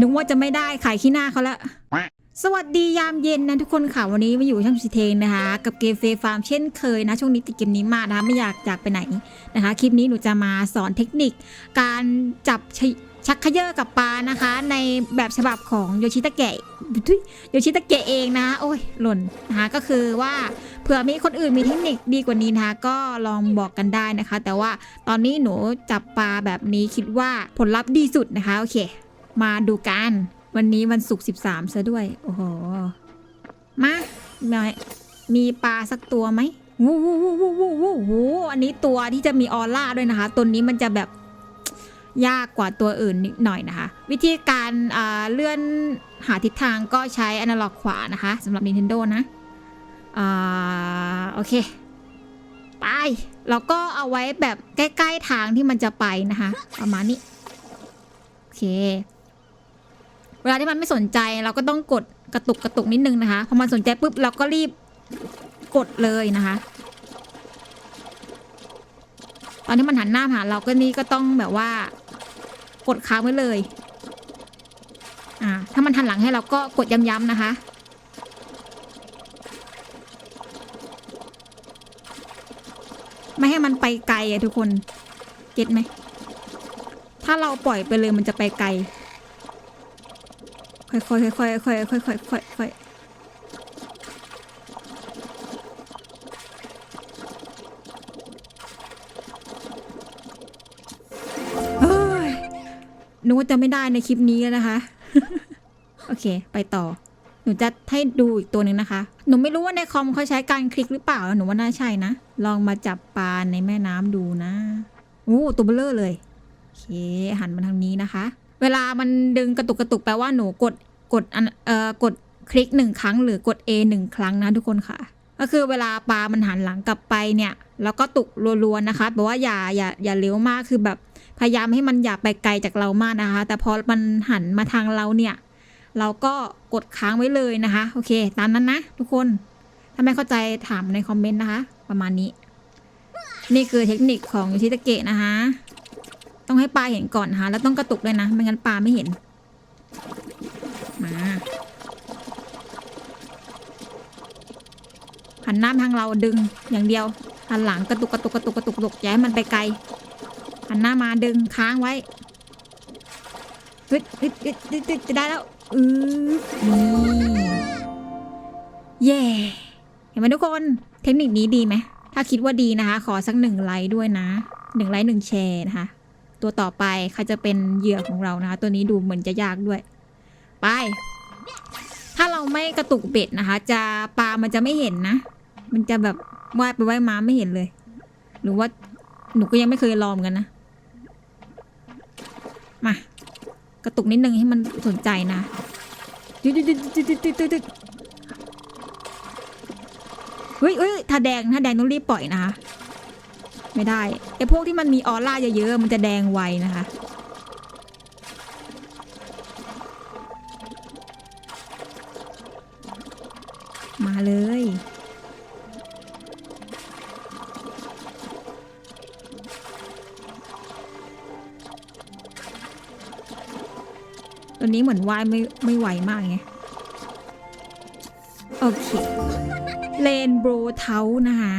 นึกว่าจะไม่ได้ขายขี้หน้าเขาแล้วสวัสดียามเย็นนะทุกคนค่ะ วันนี้มาอยู่ช่องสีเทงนะคะ กับเกมเฟฟาร์มเช่นเคยนะ ช่วงนี้ติดเกมนี้มากนะคะไม่อยากจากไปไหนนะคะ คลิปนี้หนูจะมาสอนเทคนิค การจับชชักเขย่อกับปลานะคะ ในแบบฉบับของโยชิตะเกะโยชิตะเกะเองนะ โอ้ยหล่นนะคะก็คือว่าเผื่อมีคนอื่นมีเทคนิคดีกว่านี้นะคะก็ลองบอกกันได้นะคะ แต่ว่าตอนนี้หนูจับปลาแบบนี้คิดว่าผลลัพธ์ดีสุดนะคะ โอเค มาดูกัน วันนี้วันศุกร์สิบสามซะด้วย โอ้โห มามีมีปลาสักตัวไหมวู้วู้วู้วู้วู้วู้วู้อันนี้ตัวที่จะมีออร่าด้วยนะคะ ตัวนี้มันจะแบบยากกว่าตัวอื่นนิดหน่อยนะคะ วิธีการเลื่อนหาทิศทางก็ใช้อนาล็อกขวานะคะสำหรับ Nintendo นะอ่าโอเค ไปเราก็เอาไว้แบบใกล้ ๆ ทางที่มันจะไปนะคะ ประมาณนี้ โอเค เวลาที่มันไม่สนใจเราก็ต้องกดกระตุกกระตุกนิดนึงนะคะพอมันสนใจปุ๊บเราก็รีบกดเลยนะคะ ตอนที่มันหันหน้ามาหาเราก็นี่ก็ต้องแบบว่า กดค้างไว้เลย อ่า ถ้ามันหันหลังให้เราก็กดย้ำๆนะคะไม่ให้มันไปไกลอะทุกคน เก็ตไหม ถ้าเราปล่อยไปเลยมันจะไปไกล ค่อยๆค่อยค่อยค่อยค่อยค่อยเฮ้ยนึกว่าจะไม่ได้ในคลิปนี้แล้วนะคะ โอเค ไปต่อ หนูจะให้ดูอีกตัวหนึ่งนะคะ หนูไม่รู้ว่าในคอมเขาใช้การคลิกหรือเปล่า หนูว่าน่าใช่นะ ลองมาจับปลาในแม่น้ำดูนะ โอ้ตัวเบลเลอร์เลย โอเค หันมาทางนี้นะคะ เวลามันดึงกระตุกกระตุกแปลว่าหนูกดกดอันเอ่อกดคลิกหนึ่งครั้งหรือกด A หนึ่งครั้งนะทุกคนค่ะ ก็คือเวลาปลามันหันหลังกลับไปเนี่ยแล้วก็ตุกรัวๆนะคะแปลว่าอย่าอย่าอย่าเลี้ยวมากคือแบบพยายามให้มันอย่าไปไกลจากเรามากนะคะ แต่พอมันหันมาทางเราเนี่ย เราก็กดค้างไว้เลยนะคะ โอเค ตามนั้นนะทุกคน ถ้าไม่เข้าใจถามในคอมเมนต์นะคะ ประมาณนี้ นี่คือเทคนิคของยูทิตะเกะนะคะ ต้องให้ปลาเห็นก่อนนะคะแล้วต้องกระตุกด้วยนะ ไม่งั้นปลาไม่เห็น มาหันหน้าทางเราดึงอย่างเดียวหันหลังกระตุกกระตุกกระตุกกระตุกกระตุกย่าให้มันไปไกลหันหน้ามาดึงค้างไว้ฮึดฮึดฮึดฮึดฮึดจะได้แล้วอือนี่เย่เห็นไหมทุกคนเทคนิคนี้ดีไหมถ้าคิดว่าดีนะคะ ขอสักหนึ่งไลค์ด้วยนะหนึ่งไลค์หนึ่งแชร์นะคะ ตัวต่อไปใครจะเป็นเหยื่อของเรานะคะ ตัวนี้ดูเหมือนจะยากด้วย ไป ถ้าเราไม่กระตุกเบ็ดนะคะ จะปลามันจะไม่เห็นนะ มันจะแบบว่ายไปว่ายมาไม่เห็นเลย หรือว่าหนูก็ยังไม่เคยลองกันนะ มากระตุกนิดนึงให้มันสนใจนะดึดดึดดึดดึดดึดดึดดึดเฮ้ยเฮ้ยถ้าแดงถ้าแดงต้องรีบปล่อยนะคะ ไม่ได้ไอพวกที่มันมีออร่าเยอะๆมันจะแดงไวนะคะมาเลย ตัวนี้เหมือนว่ายไม่ไม่ไหวมากไง โอเค เลนโบรเทานะคะ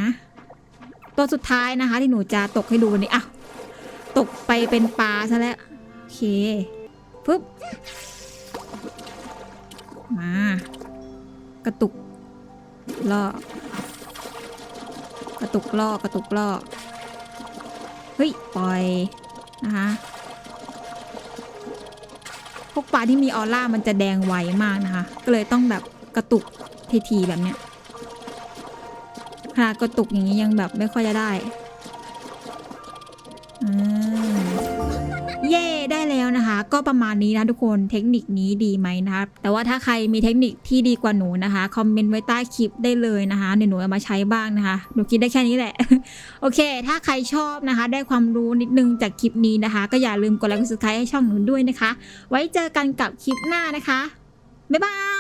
ตัวสุดท้ายนะคะ ที่หนูจะตกให้ดูวันนี้อะตกไปเป็นปลาซะแล้ว โอเคปึ๊บ มา กระตุกล่อกระตุกล่อกระตุกล่อเฮ้ย ปล่อย นะคะพวกปลาที่มีออร่ามันจะแดงไวมากนะคะ ก็เลยต้องแบบกระตุกทีๆแบบเนี้ย ขนากระตุกอย่างนี้ยังแบบไม่ค่อยจะได้อืมเย่ได้แล้วนะคะ ก็ประมาณนี้นะทุกคนเทคนิคนี้ดีไหมนะคะแต่ว่าถ้าใครมีเทคนิคที่ดีกว่าหนูนะคะคอมเมนต์ไว้ใต้คลิปได้เลยนะคะเดี๋ยวหนูเอามาใช้บ้างนะคะหนูคิดได้แค่นี้แหละ โอเค ถ้าใครชอบนะคะ ได้ความรู้นิดนึงจากคลิปนี้นะคะ ก็อย่าลืมกดไลค์กด subscribe ให้ช่องหนูด้วยนะคะ ไว้เจอกันกับคลิปหน้านะคะบ๊ายบาย